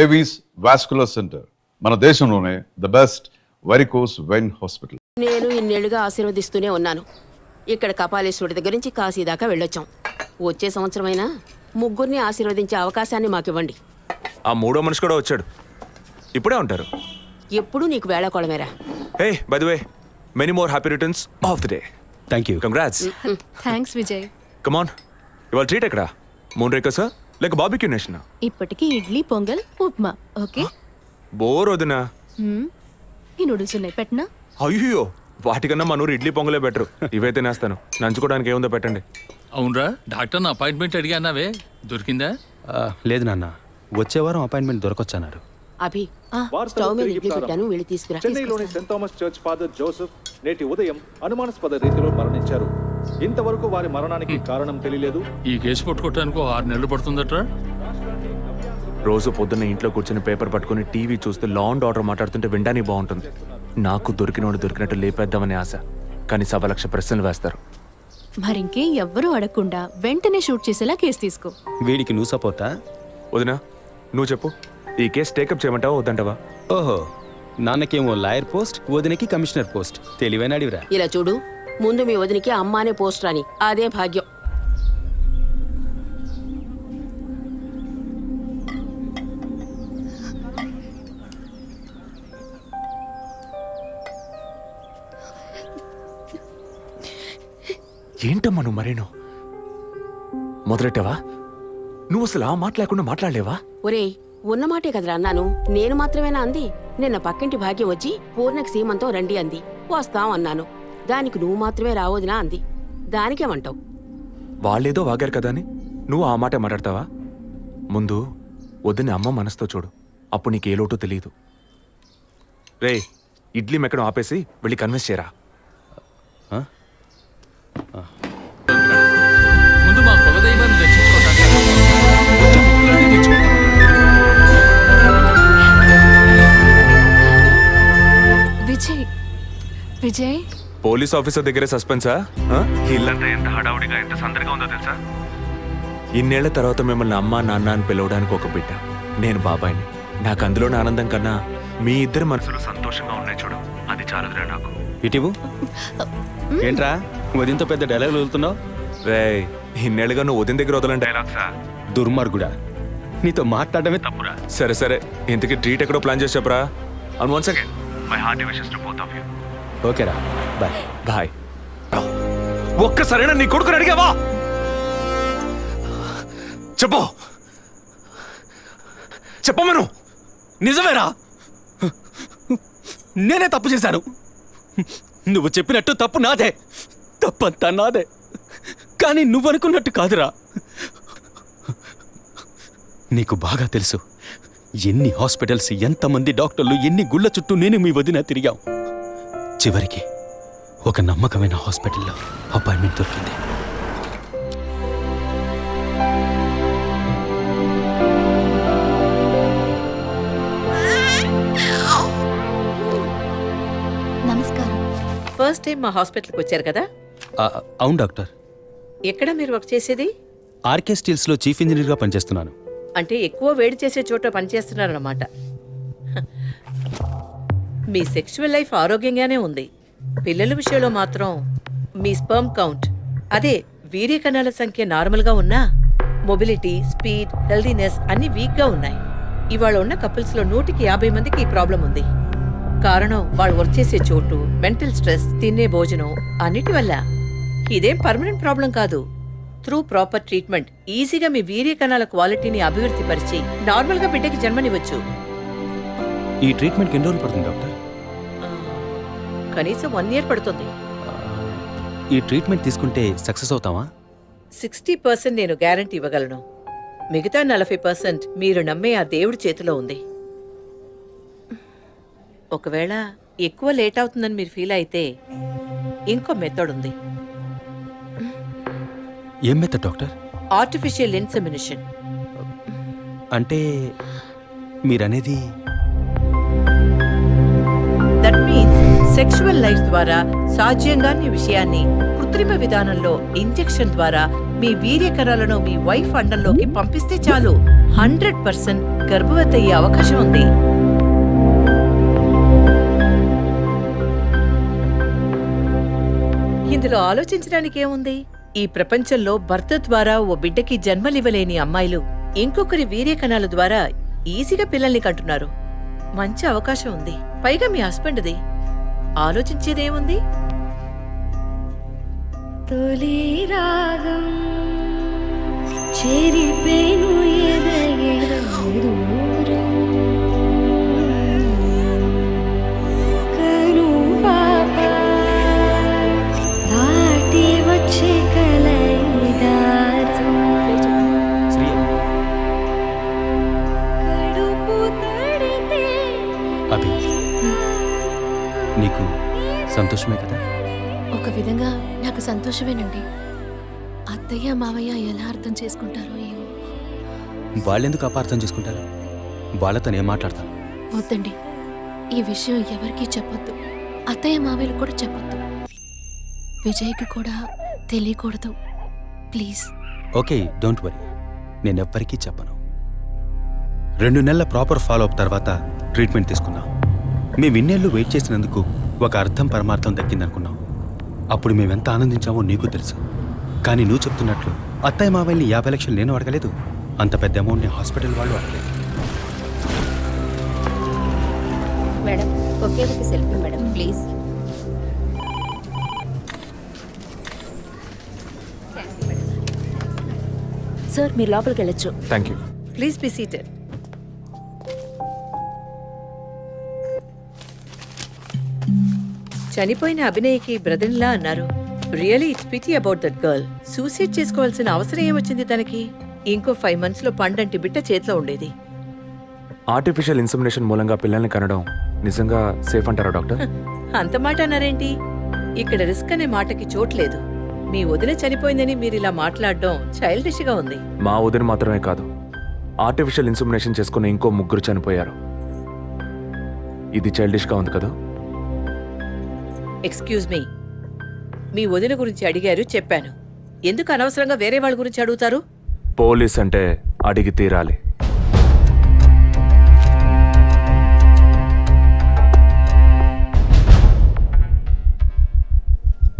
Avis vascular centre మన దేశంలోనే the best varicose vein hospital నేను ఇన్నేళ్ళుగా ఆశీర్వదిస్తూనే ఉన్నాను. ఇక్కడ కపాలేశ్వరుడి దగ్గర నుంచి కాశీ దాకా వెళ్ళొచ్చాం. వచ్చే సంవత్సరమైనా ముగ్గురిని ఆశీర్వదించే అవకాశాన్ని మాకివ్వండి. ఆ మూడో మనిషి కూడా వచ్చాడు. ఇప్పుడే ఉంటారు. ఎప్పుడూ నీకు వేళకోళమేరా. Hey by the way many more happy returns of the day thank you congrats thanks Vijay come on ఇవాళ ట్రీట్ ఎక్కడ? మూన్ రేకర్సా లేక బాబిక్యూ నేషన్? ఇప్పటికి ఇడ్లీ పొంగల్ ఉప్మా ఓకే? బోర్ వదినా. మ్మ్. ఈ నూడిల్స్ ఉన్నాయి పెట్టనా? అయ్యో వాటికన్నా మన ఊరు ఇడ్లీ పొంగలే బెటర్. ఇవే తినేస్తాను నంచుకోవడానికి ఏముందో పెట్టండి. అవునరా డాక్టర్ అపాయింట్మెంట్ అడిగానావే దొరికిందా? ఆ, లేదు నాన్న. వచ్చే వారం అపాయింట్మెంట్ దొరకొచ్చన్నారు. అభి స్టవ్ మీద ఇడ్లీ పెట్టాను వెళ్ళి తీసుకురా. చెన్నైలోని Saint Thomas Church Father Joseph నేటి ఉదయం అనుమానాస్పద రీతిలో మరణించారు. ఇంతవరకు వారి మరణానికి కారణం తెలియలేదు. ఈ కేసు పట్టుకోవటానికి ఓ ఆరు నెలలు పడుతుందట్రా? రోజు పొద్దున్న ఇంట్లో కూర్చొని పేపర్ పట్టుకుని టీవీ చూస్తే లా అండ్ ఆర్డర్ మాట్లాడుతుంటే వినడానికి బాగుంటుంది. నాకు దొరికినోడు దొరికినట్టు లేపేద్దామని ఆశ. కానీ సవ లక్ష ప్రశ్నలు వేస్తారు. మరింకే ఎవ్వరూ అడగకుండా వెంటనే షూట్ చేసేలా కేసు తీసుకో. వీడికి నువ్వు సపోర్టా వదినా నువ్వు చెప్పు. ఈ కేసు టేకప్ చేయమంటావా వద్దంటావా? ఓహో నాన్నకేమో లాయర్ పోస్ట్ వదినకి కమిషనర్ పోస్ట్. తెలివైన అడివిరా. ఇలా చూడు ముందు మీ వదినికి అమ్మ అనే పోస్ట్ రాని అదే భాగ్యం. ఏంటమ్మా నువ్వు మరేను? మొదలెట్టావా? నువ్వు అసలు ఆ మాట లేకుండా మాట్లాడలేవా? ఒరేయ్ ఉన్నమాటే కదరా అన్నాను. నేను మాత్రమేనా అంది. నిన్న పక్కింటి భాగ్యం వచ్చి పూర్ణకి సీమంతో రండి అంది. వస్తాం అన్నాను. దానికి నువ్వు మాత్రమే రావోదినా అంది. దానికేమంటావు? వాళ్ళేదో వాగారు కదా అని. నువ్వు ఆ మాట మాట్లాడతావా? ముందు వద్దని అమ్మ మనసుతో చూడు. అప్పుడు నీకు ఏ లోటు తెలియదు. రే ఇడ్లీ మెక్కడం ఆపేసి వెళ్ళి కన్విన్స్ చేయరా? విజయ్? పోలీస్ ఆఫీసర్ దగ్గరే సస్పెన్సా? ఆ? ఇల్లంతా ఎంత హడావుడిగా ఎంత సందడిగా ఉందో తెలుసా? ఇన్నేళ్ళ తర్వాత మిమ్మల్ని అమ్మా నాన్న అని పిలవడానికి ఒక బిడ్డ. నేను బాబాయిని. నాకు అందులోని ఆనందం కన్నా మీ ఇద్దరు మనసులు సంతోషంగా ఉన్నాయి చూడు. అది చాలదురా నాకు. ఇటీవు? ఏంట్రా? వదినతో పెద్ద డైలాగ్ వదులుతున్నావు? రే ఇన్నేళ్ళుగా నువ్వు ఉదయం దగ్గర వదలని డైలాగ్సా దుర్మార్గుడా. నీతో మాట్లాడమే తప్పురా. సరే సరే. ఇంతకీ ట్రీట్ ఎక్కడో ప్లాన్ చేసి చెప్పరా? And once again my heart wishes to both of you ఓకేరా. బాయ్. బాయ్. ఒక్కసారైనా నీ కొడుకుని అడిగావా? చెప్పు. చెప్పమను నిజమేరా? నేనే తప్పు చేశాను. నువ్వు చెప్పినట్టు తప్పు నాదే. తప్పంతా నాదే. కానీ నువ్వు అనుకున్నట్టు కాదురా. నీకు బాగా తెలుసు. ఎన్ని హాస్పిటల్స్ ఎంతమంది డాక్టర్లు ఎన్ని గుళ్ళ చుట్టూ నేను మీ వదిన తిరిగాం. చివరికి ఒక నమ్మకమైన హాస్పిటల్లో అపాయింట్మెంట్ దొరికింది. నమస్కారం. ఫస్ట్ టైం మా హాస్పిటల్కి వచ్చారు కదా? ఆ, అవును డాక్టర్. ఎక్కడ మీరు వర్క్ చేసేది? ఆర్కే స్టీల్స్లో చీఫ్ ఇంజనీర్గా పనిచేస్తున్నాను. అంటే ఎక్కువ వేడి చేసే చోట పనిచేస్తున్నారన్నమాట. మీ సెక్షువల్ లైఫ్ ఆరోగ్యంగానే ఉంది. పిల్లల విషయంలో మాత్రం మీ స్పర్మ్ కౌంట్ అదే వీర్య కణాల సంఖ్య నార్మల్గా ఉన్నా మొబిలిటీ స్పీడ్ హెల్దీనెస్ అన్ని వీక్గా ఉన్నాయి. ఇవాళ ఉన్న కపుల్స్లో నూటికి యాభై మందికి ఈ ప్రాబ్లం ఉంది. కారణం వాళ్ళు వర్క్ చేసే చోటు మెంటల్ స్ట్రెస్ తినే భోజనం అన్నిటి వల్ల. ఇదేం పర్మనెంట్ ప్రాబ్లం కాదు. త్రూ ప్రాపర్ ట్రీట్మెంట్ ఈజీగా మీ వీర్య కణాల క్వాలిటీని అభివృద్ధి పరిచి నార్మల్గా బిడ్డకి జన్మనివ్వచ్చు. ఈ ట్రీట్మెంట్కి ఎన్ని రోజులు పడుతుంది డాక్టర్? కనీసం వన్ ఇయర్ పడుతుంది. ఈ ట్రీట్మెంట్ తీసుకుంటే సక్సెస్ అవుతావా? సిక్స్టీ పర్సెంట్ నేను గ్యారంటీ ఇవ్వగలను. మిగతా నలభై పర్సెంట్ మీరు నమ్మే ఆ దేవుడి చేతిలో ఉంది. ఒకవేళ ఎక్కువ లేట్ అవుతుందని మీరు ఫీల్ అయితే ఇంకో మెథడ్ ఉంది. ఏం మెథడ్ డాక్టర్ ఆర్టిఫిషియల్ ఇన్సెమినేషన్ అంటే మీరనేది సెక్షువల్ లైఫ్ ద్వారా సాధ్యంగాని విషయాన్ని కృత్రిమ విధానంలో ఇంజెక్షన్ ద్వారా మీ వీర్యకరాలను మీ వైఫ్ అండంలోకి పంపిస్తే చాలు. హండ్రెడ్ పర్సెంట్ గర్భవతి అయ్యే అవకాశం ఉంది. ఇందులో ఆలోచించడానికి ఏముంది? ఈ ప్రపంచంలో భర్త ద్వారా ఓ బిడ్డకి జన్మలివ్వలేని అమ్మాయిలు ఇంకొకరి వీర్యకణాల ద్వారా ఈజీగా పిల్లల్ని కంటున్నారు. మంచి అవకాశం ఉంది. పైగా మీ హస్బెండ్ది. ఆలోచించేదేముంది? తొలి రాగం చెరిపేను ఎదగెదూరం సంతోషమే కదా? ఒక విధంగా నాకు సంతోషమేనండి. అత్తయ్య మావయ్య ఎలా అర్థం చేసుకుంటారో ఏమో. వాళ్ళెందుకు అపార్థం చేసుకుంటారు? వాళ్ళతో నేను మాట్లాడతాను వద్దండి. ఈ విషయం ఎవరికీ చెప్పొద్దు. అత్తయ్య మావయ్యలు కూడా చెప్పొద్దు. విజయ్కి కూడా తెలియకూడదు. ప్లీజ్. Okay don't worry. నేను ఎవ్వరికీ చెప్పను. రెండు నెలల ప్రాపర్ ఫాలో అప్ తర్వాత ట్రీట్మెంట్ తీసుకున్నాం. మేము ఇన్నేళ్ళు వెయిట్ చేసినందుకు ఒక అర్థం పరమార్థం దక్కిందనుకున్నాం అప్పుడు మేమెంత ఆనందించామో నీకు తెలుసు. కానీ నువ్వు చెప్తున్నట్లు అత్తయ్య మావల్ని యాభై లక్షలు నేను అడగలేదు. అంత పెద్ద అమౌంట్ని హాస్పిటల్ వాళ్ళు అడగలేదు. మేడం ఒకే ఒక సెల్ఫీ మేడం ప్లీజ్. సార్ మీరు లోపలికి వెళ్ళొచ్చు. Thank you please be seated. చనిపోయిన అభినయకి బ్రదర్లా అన్నారు. Really it's pity about that girl. Suicide చేసుకోవాల్సిన అవసరం ఏమొచ్చింది తనకి? ఇంకో ఫైవ్ మంత్స్లో పండంటి బిడ్డ చేతిలో ఉండేది. ఆర్టిఫిషియల్ ఇన్సమినేషన్ మూలంగా పిల్లల్ని కనడం నిజంగా సేఫ్ అంటారా డాక్టర్? అంత మాట అన్నారేంటి? ఇక్కడ రిస్క్ అనే మాటకి చోట్లేదు మీ వదిన చనిపోయిందని మీరు ఇలా మాట్లాడడం చైల్డిష్గా ఉంది. మా వదిన మాత్రమే కాదు. ఆర్టిఫిషియల్ ఇన్సమినేషన్ చేసుకున్న ఇంకో ముగ్గురు చనిపోయారు. ఇది చైల్డిష్గా ఉంది కదా? ఎక్స్క్యూజ్ మీ మీ వదిన గురించి అడిగారు చెప్పాను. ఎందుకు అనవసరంగా వేరే వాళ్ళ గురించి అడుగుతారు? పోలీస్ అంటే అడిగి తీరాలి.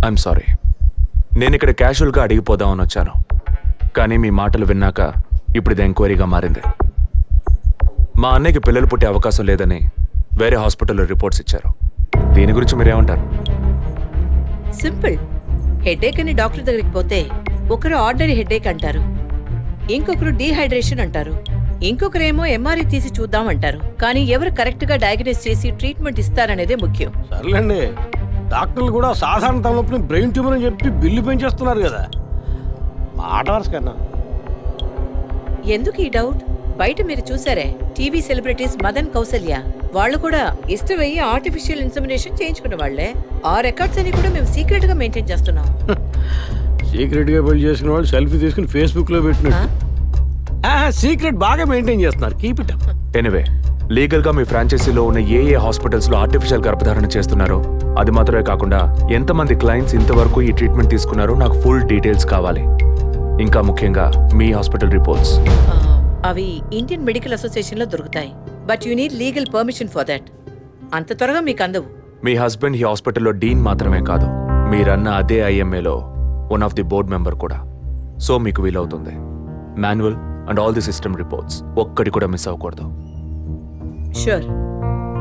ఐఎమ్ సారీ నేను ఇక్కడ క్యాషువల్గా అడిగిపోదామని వచ్చాను. కానీ మీ మాటలు విన్నాక ఇప్పుడు ఇది ఎంక్వైరీగా మారింది. మా అన్నయ్యకి పిల్లలు పుట్టే అవకాశం లేదని వేరే హాస్పిటల్లో రిపోర్ట్స్ ఇచ్చారు. దీని గురించి మీరేమంటారు? సింపుల్. హెడేక్ అని డాక్టర్ దగ్గరికి పోతే ఒకరు ఆర్డినరీ హెడేక్ అంటారు. ఇంకొకరు డీహైడ్రేషన్ అంటారు. ఇంకొకరేమో ఎంఆర్ఐ తీసి చూద్దాం అంటారు. కానీ ఎవరు కరెక్ట్గా డయాగ్నోస్ చేసి ట్రీట్మెంట్ ఇస్తారనేదే ముఖ్యం. సర్లేండి. డాక్టర్లు కూడా సాధారణ తలనొప్పిని బ్రెయిన్ ట్యూమర్ అని చెప్పి బిల్లు పెంచేస్తున్నారు కదా. మాట వరుస కన్నా. ఎందుకు ఈ డౌట్? బయట మీరు చూసారే టీవీ సెలబ్రిటీస్ మదన్ కౌసల్య. వాళ్ళు కూడా ఇష్టమయ్యి ఆర్టిఫిషియల్ ఇన్సమినేషన్ చేయించుకున్న వాళ్ళే. ఆ రికార్డ్స్ అని కూడా మేము సీక్రెట్గా మెయింటైన్ చేస్తున్నాం. సీక్రెట్గా పెళ్ళి చేసుకున్న వాళ్ళు సెల్ఫీ తీసుకుని ఫేస్బుక్లో పెట్టినట్టు సీక్రెట్ బాగా మెయింటైన్ చేస్తున్నారు. కీప్ ఇట్ ఎనివే లీగల్గా మీ ఫ్రాంచైజీలో ఉన్న ఏ ఏ హాస్పిటల్స్లో ఆర్టిఫిషియల్ గర్భధారణ చేస్తున్నారో అది మాత్రమే కాకుండా ఎంతమంది క్లయింట్స్ ఇంతవరకు ఈ ట్రీట్మెంట్ తీసుకున్నారో నాకు ఫుల్ డీటెయిల్స్ కావాలి. ఇంకా ముఖ్యంగా మీ హాస్పిటల్ రిపోర్ట్స్ అవి ఇండియన్ మెడికల్ అసోసియేషన్లో దొరుకుతాయి. But you need legal permission for that. అంత త్వరగా మీకు అందవు. మీ హస్బెండ్ ఈ హాస్పిటల్లో డీన్ మాత్రమే కాదు మీరన్న అదే ఐఎంఏలో one of the board member కూడా. సో మీకు వీలవుతుంది. Manual and all the system reports. ఒక్కటి కూడా మిస్ అవ్వకూడదు. షూర్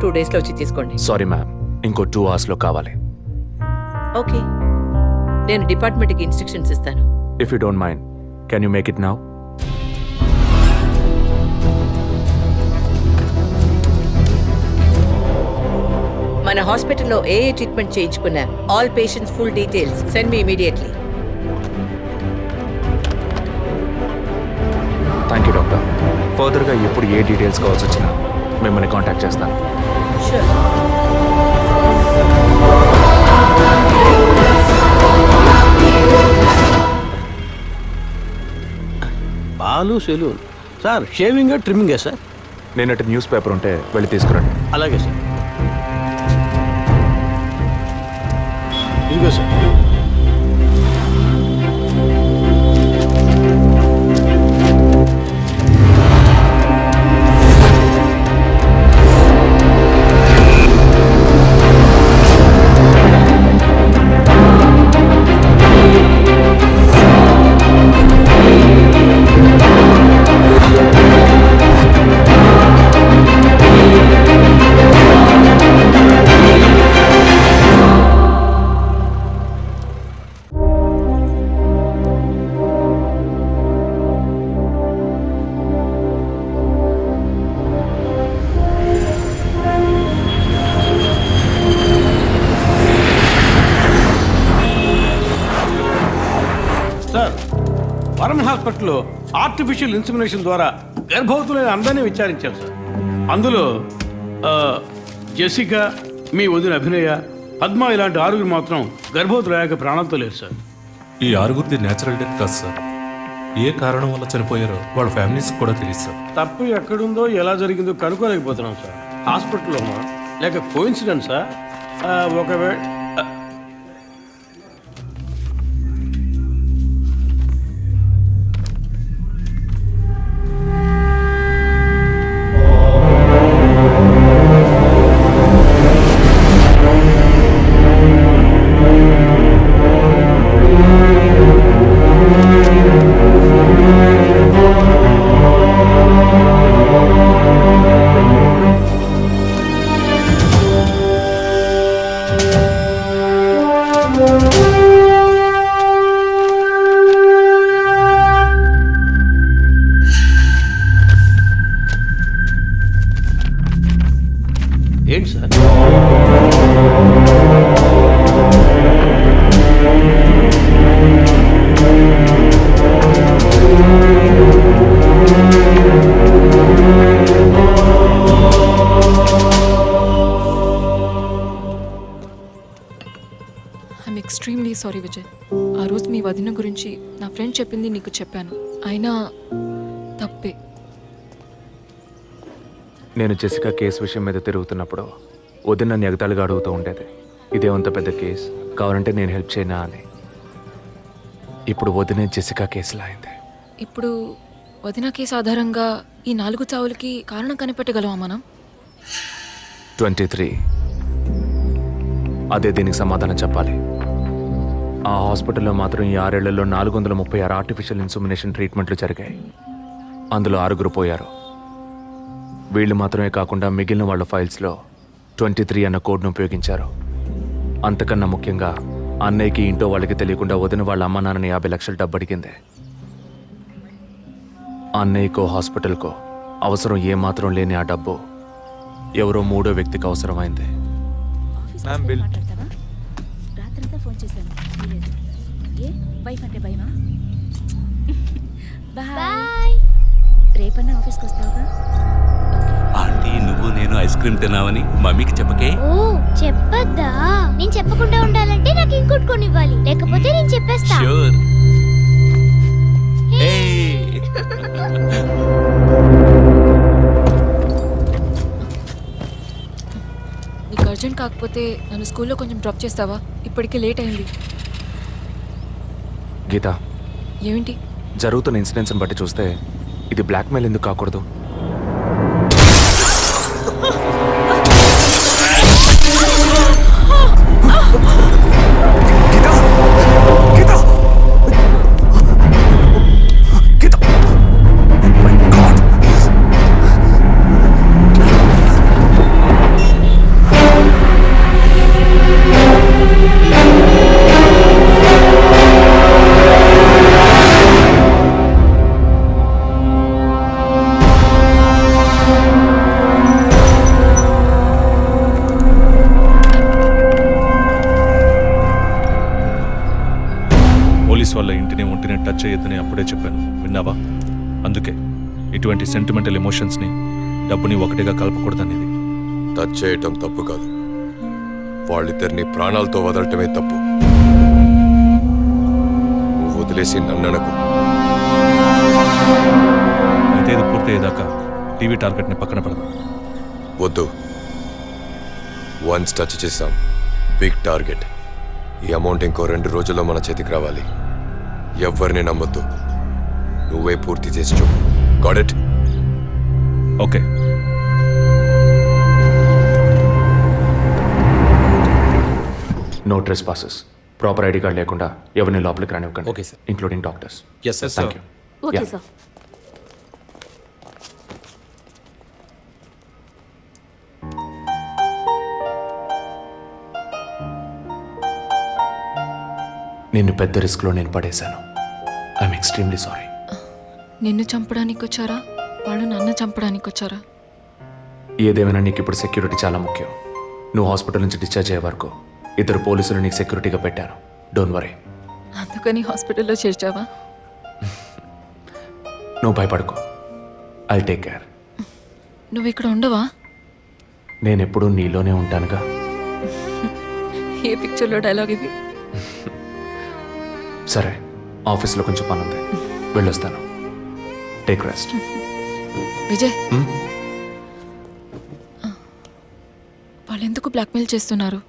టూ డేస్లో వచ్చి తీసుకోండి. సారీ మ్యామ్ ఇంకో టూ అవర్స్లో కావాలి. ఓకే నేను డిపార్ట్మెంట్కి ఇన్స్ట్రక్షన్స్ ఇస్తాను. If you don't mind can you make it now మన హాస్పిటల్లో ఏ ఏ ట్రీట్మెంట్ చేయించుకున్నా all patients full details. Send me immediately. Thank you doctor. ఫర్దర్గా ఎప్పుడు ఏ డీటెయిల్స్ కావాల్సి వచ్చినా మిమ్మల్ని కాంటాక్ట్ చేస్తాను. షూర్ పాలు సెలూన్. సార్ షేవింగ్ ట్రిమ్మింగే సార్? నిన్నటి న్యూస్ పేపర్ ఉంటే వెళ్ళి తీసుకురండి. అలాగే సార్. ఇదిగో సార్ హాస్పిటల్లో ఆర్టిఫిషియల్ ఇన్సిమినేషన్ ద్వారా గర్భవతులైన అందరినీ విచారించాం సార్. అందులో జెసికా మీ వదిన అభినయ పద్మ ఇలాంటి ఆరుగురు మాత్రం గర్భవతులయ్యాక ప్రాణాలతో లేరు సార్. ఈ ఆరుగురిది నేచురల్ డెత్ కాదు సార్. ఏ కారణం వల్ల చనిపోయారో వాళ్ళ ఫ్యామిలీస్ కూడా తెలియదు సార్. తప్పు ఎక్కడుందో ఎలా జరిగిందో కనుక్కోలేకపోతున్నాం సార్. హాస్పిటల్లోనా? లేక కోయిన్సిడెన్సా ఒకవేళ ఫ్రెండ్ చెప్పింది నీకు చెప్పాను. అయినా తప్పే. నేను జెసికా కేసు విషయం మీద తిరుగుతున్నప్పుడు వదిన నన్ను ఎగతాళిగా అడుగుతూ ఉండేది. ఇదేమంత పెద్ద కేసు? కావాలంటే నేను హెల్ప్ చేయనా? అని. ఇప్పుడు వదినే జెసికా కేసులా అయింది. ఇప్పుడు వదిన కేసు ఆధారంగా ఈ నాలుగు చావులకి కారణం కనిపెట్టగలమా మనం? Twenty three. అదే దీనికి సమాధానం చెప్పాలి. ఆ హాస్పిటల్లో మాత్రం ఈ ఆరేళ్ళలో నాలుగు వందల ముప్పై ఆరు ఆర్టిఫిషియల్ ఇన్సుమినేషన్ ట్రీట్మెంట్లు జరిగాయి. అందులో ఆరుగురు పోయారు. వీళ్ళు మాత్రమే కాకుండా మిగిలిన వాళ్ళ ఫైల్స్లో ట్వంటీ త్రీ అన్న కోడ్ను ఉపయోగించారు. అంతకన్నా ముఖ్యంగా అన్నయ్యకి ఇంటో వాళ్ళకి తెలియకుండా వదిన వాళ్ళ అమ్మ నాన్నని యాభై లక్షలు డబ్బడిగింది అన్నయ్యకో హాస్పిటల్కో అవసరం ఏమాత్రం లేని ఆ డబ్బు ఎవరో మూడో వ్యక్తికి అవసరమైంది. వైఫ్ అంటే భయమా? బాయ్. రేపన్నా ఆఫీస్కి వస్తావుగా ఆంటీ నువ్వు నేను ఐస్ క్రీమ్ తిన్నావని మమ్మీకి చెప్పకే? ఓ చెప్పద్దా? నేను చెప్పకుండా ఉండాలంటే నాకు ఇంకోటి కొనివ్వాలి. లేకపోతే నేను చెప్పేస్తా. షూర్ నీకు అర్జెంట్ కాకపోతే నన్ను స్కూల్లో కొంచెం డ్రాప్ చేస్తావా? ఇప్పటికే లేట్ అయింది. గీత ఏమిటి? జరుగుతున్న ఇన్సిడెంట్స్ని బట్టి చూస్తే ఇది బ్లాక్మెయిల్ ఎందుకు కాకూడదు? ఇటువంటి సెంటిమెంటల్ ఎమోషన్స్ని డబ్బుని ఒకటిగా కలపకూడదనేది. టచ్ చేయటం తప్పు కాదు. వాళ్ళిద్దరిని ప్రాణాలతో వదలటమే తప్పు. నువ్వు వదిలేసి నన్ననకు అయితే ఇది పూర్తయ్యేదాకా టీవీ టార్గెట్ని పక్కన పెడదాం. వద్దు. వన్స్ టచ్ చేసాం బిగ్ టార్గెట్. ఈ అమౌంట్ ఇంకో రెండు రోజుల్లో మన చేతికి రావాలి. ఎవరిని నమ్మొద్దు. నువ్వే పూర్తి చేసి చూపు it? Okay. No trespasses proper ID card లేకుండా ఎవరిని లోపలికి రానివ్వకండి. Okay, sir. Including doctors yes sir thank you okay. Sir నిన్ను పెద్ద రిస్క్లో నేను పడేశాను. ఐఎమ్ ఎక్స్ట్రీమ్లీ సారీ నిన్ను చంపడానికి వచ్చారా వాళ్ళు నన్ను చంపడానికి వచ్చారా ఏదేమైనా నీకు ఇప్పుడు సెక్యూరిటీ చాలా ముఖ్యం. నువ్వు హాస్పిటల్ నుంచి డిశ్చార్జ్ అయ్యే వరకు ఇద్దరు పోలీసులు నీకు సెక్యూరిటీగా పెట్టాను డోంట్ వరీ అందుకని హాస్పిటల్లో చేర్చావా? నువ్వు భయపడకు. ఐ టేక్ కేర్ నువ్వు ఇక్కడ ఉండవా? నేను ఎప్పుడూ నీలోనే ఉంటానుగా. ఏ పిక్చర్లో డైలాగ్ ఇది? సరే ఆఫీస్లో కొంచెం పని ఉంది వెళ్ళొస్తాను. Take rest Vijay. హ్మ్? వాళ్ళు ఎందుకు బ్లాక్మెయిల్ చేస్తున్నారు?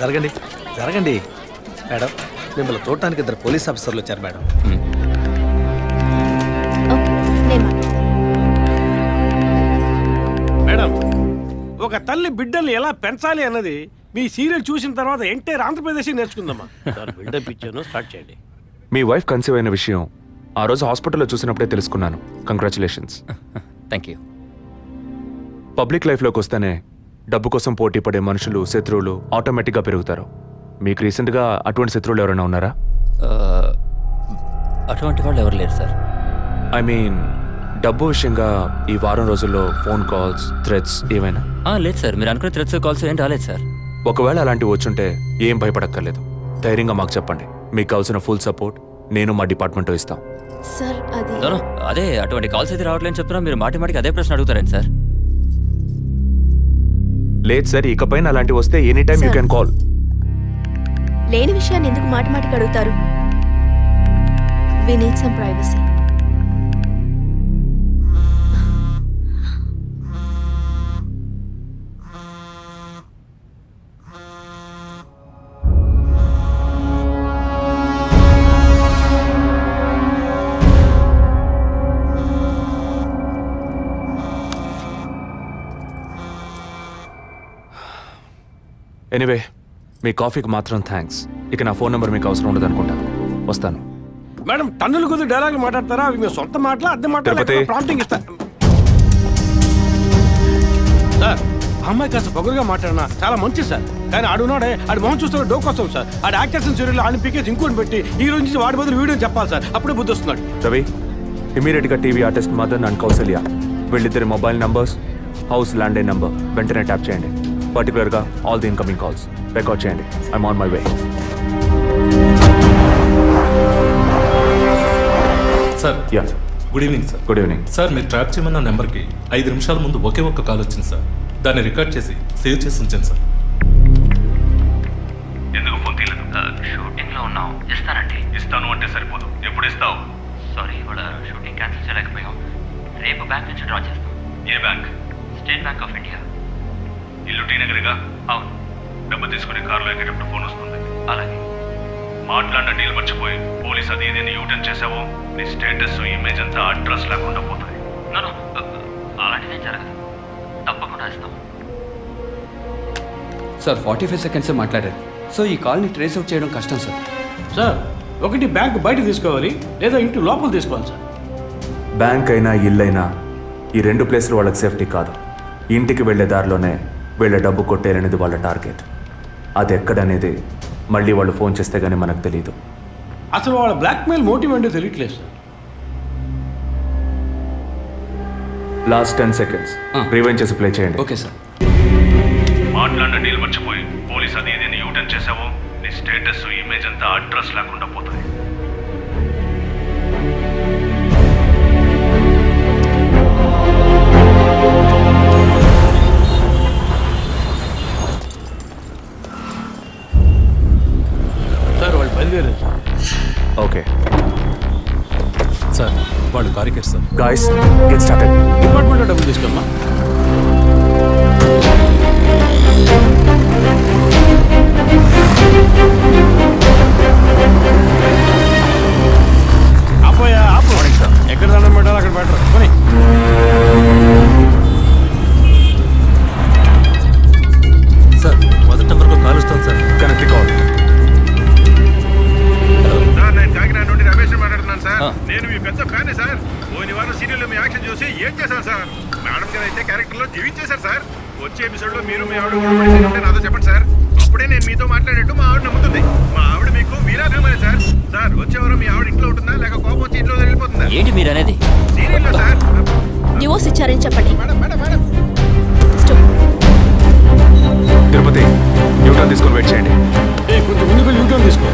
జరగండి. జరగండి. మేడం మిమ్మల్ని చూడటానికి ఇద్దరు పోలీస్ ఆఫీసర్లు వచ్చారు మేడం. ఓకే నేను మాట్లాడతాను. మేడం ఒక తల్లి బిడ్డల్ని ఎలా పెంచాలి అన్నది మీ సీరియల్ చూసిన తర్వాత ఎంటైర్ ఆంధ్రప్రదేశ్ నేర్చుకుందమ్మా. సార్ బిల్డప్ ఇచ్చాను స్టార్ట్ చేయండి. మీ వైఫ్ కన్సీవ్ అయిన విషయం ఆ రోజు హాస్పిటల్లో చూసినప్పుడే తెలుసుకున్నాను. కంగ్రాచులేషన్స్ థ్యాంక్ యూ పబ్లిక్ లైఫ్లోకి వస్తేనే డబ్బు కోసం పోటీ పడే మనుషులు శత్రువులు ఆటోమేటిక్గా పెరుగుతారు. మీకు రీసెంట్గా అటువంటి శత్రువులు ఎవరైనా ఉన్నారా? అటువంటి వాళ్ళు ఎవరు లేరు సార్. ఐ మీన్ డబ్బు విషయంగా ఈ వారం రోజుల్లో ఫోన్ కాల్స్ థ్రెడ్స్ ఏమైనా లేదు సార్. మీరు అనుకున్న థ్రెడ్స్ కాల్స్ ఏం రాలేదు సార్. ఒకవేళ అలాంటివి వచ్చుంటే ఏం భయపడక్కర్లేదు. ధైర్యంగా మాకు చెప్పండి. మీకు కావాల్సిన ఫుల్ సపోర్ట్ నేను మా డిపార్ట్మెంట్ ఇస్తాం. సార్ అది అదే అటువంటి కాల్స్ అయితే రావట్లేని చెప్తున్నా మీరు మాటి మాటికి అదే ప్రశ్న అడుగుతారండి సార్? లేదు సార్ ఇకపైన అలాంటివి వస్తే any time you. Can call లేని విషయాన్ని ఎందుకు మాటి మాటికి అడుగుతారు? We need some privacy anyway మీ కాఫీకి మాత్రం థ్యాంక్స్ ఇక నా ఫోన్ నెంబర్ మీకు అవసరం ఉండదు అనుకుంటా. వస్తాను. మేడం టన్నుల కొద్ది డైలాగులు మాట్లాడతారా? అవి మీ సొంత మాటలా అద్దె తిరుపతి. మాటలా ప్రాంప్టింగ్ ఇస్తా. సార్ ఆ అమ్మాయి కాస్త పొగరుగా మాట్లాడినా చాలా మంచి సార్. కానీ ఆడున్నాడే ఆడి మొహం చూస్తే డోకొస్తాం సార్. ఆడి యాక్టర్స్ సీరియల్ ఆడిని పీకేసి ఇంకోటి పెట్టి ఈ రోజు నుంచి వాడి బదులు వీడియో చెప్పాలి సార్. అప్పుడే బుద్ధి వస్తున్నాడు. రవి ఇమీడియట్గా TV artist Madan and Kausalya. వీళ్ళిద్దరి mobile numbers house land number వెంటనే ట్యాప్ చేయండి. పర్టికులర్గా all the incoming calls record చేయండి. I'm on my way sir ya good evening sir good evening sir మీరు ట్రాప్ చేయమన్న నెంబర్కి ఐదు నిమిషాల ముందు ఒకే ఒక్క కాల్ వచ్చింది సార్ దాన్ని రికార్డ్ చేసి సేవ్ చేసి ఉంచాను సార్ ఎందుకు ఫోన్ తీయలేదు? షూటింగ్లో ఉన్నాం. ఇస్తానండి. ఇస్తాను అంటే సరిపోదు. ఎప్పుడు ఇస్తావు? సారీ ఇవాళ షూటింగ్ క్యాన్సిల్ చేయలేకపోయాం. రేపు బ్యాంక్ నుంచి డ్రా చేస్తాం. ఏ bank? State Bank of India. ఇల్లు టీ నగర్గా? అవును. డబ్బు తీసుకుని కారులో ఎక్కేటప్పుడు ఫోన్ వస్తుంది. అలాగే. మాట్లాడిన డీల్ మర్చిపోయి పోలీస్ అది ఇది యూటర్న్ చేసావో నీ స్టేటస్ ఇమేజ్ అంతా అడ్రస్ లేకుండా పోతాయి. అలాంటిదేం జరగదు. తప్పకుండా ఇస్తాం సార్ ఫార్టీ ఫైవ్ సెకండ్స్ మాట్లాడారు. సో ఈ కాల్ని ట్రేస్ అవుట్ చేయడం కష్టం సార్. సార్ ఒకటి బ్యాంక్ బయట తీసుకోవాలి లేదా ఇంటి లోపల తీసుకోవాలి సార్. బ్యాంక్ అయినా ఇల్లైనా ఈ రెండు ప్లేస్లు వాళ్ళకి సేఫ్టీ కాదు. ఇంటికి వెళ్ళే దారిలోనే వీళ్ళ డబ్బు కొట్టేరనేది వాళ్ళ టార్గెట్. అది ఎక్కడనేది మళ్ళీ వాళ్ళు ఫోన్ చేస్తే గానీ మనకు తెలియదు అసలు వాళ్ళ బ్లాక్మెయిల్ మోటివ్ ఏంటో తెలియట్లేదు sir. Last ten seconds. Rewind చేసి ప్లే చేయండి. Okay sir. మాట్లాడిన డీల్ మర్చిపోయి పోలీస్ అది ఇది యూటర్న్ చేసావో? నీ స్టేటస్ ఇమేజ్ అంతా అడ్రస్ లేకుండా పోతాయి బయలుదేరారు సార్ ఓకే. సార్ వాళ్ళు కారికేట్ సార్. గాయస్ గెట్ స్టార్టెడ్ డిపార్ట్మెంట్లో డబ్బులు తీసుకోమ్మా ఆపోయా ఆపు. ఎక్కడ దండం పెట్టాలో అక్కడ పెట్టరు. కొని సార్ సార్. నేను మీ పెద్ద ఫ్యాన్ సార్. పోయిన వారం సీరియల్ మీ యాక్షన్ చూసి ఏం చేశాను సార్? మేడం గారు అయితే క్యారెక్టర్లో జీవించేశారు సార్. వచ్చే ఎపిసోడ్లో మీరు మీ ఆవిడ ఉంటే నాతో చెప్పండి సార్. అప్పుడే నేను మీతో మాట్లాడేట్టు మా ఆవిడ నమ్ముతుంది. మా ఆవిడ మీకు వీరాభిమాని సార్. సార్ వచ్చే వారం మీ ఆవిడ ఇంట్లో ఉంటుందా? లేక కోపం వచ్చి ఇంట్లో వెళ్ళిపోతుందా? ఏంటి మీరు అనేది? సీరియల్లో సార్. డివోర్స్ ఇచ్చారని చెప్పండి. Madam madam madam. Tirupati Newton తీసుకొని వెయిట్ చేయండి. కొంచెం ముందుగా న్యూటన్ తీసుకో.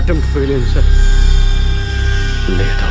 అటెంప్ట్ ఫెయిల్ అయింది సార్. లేదు?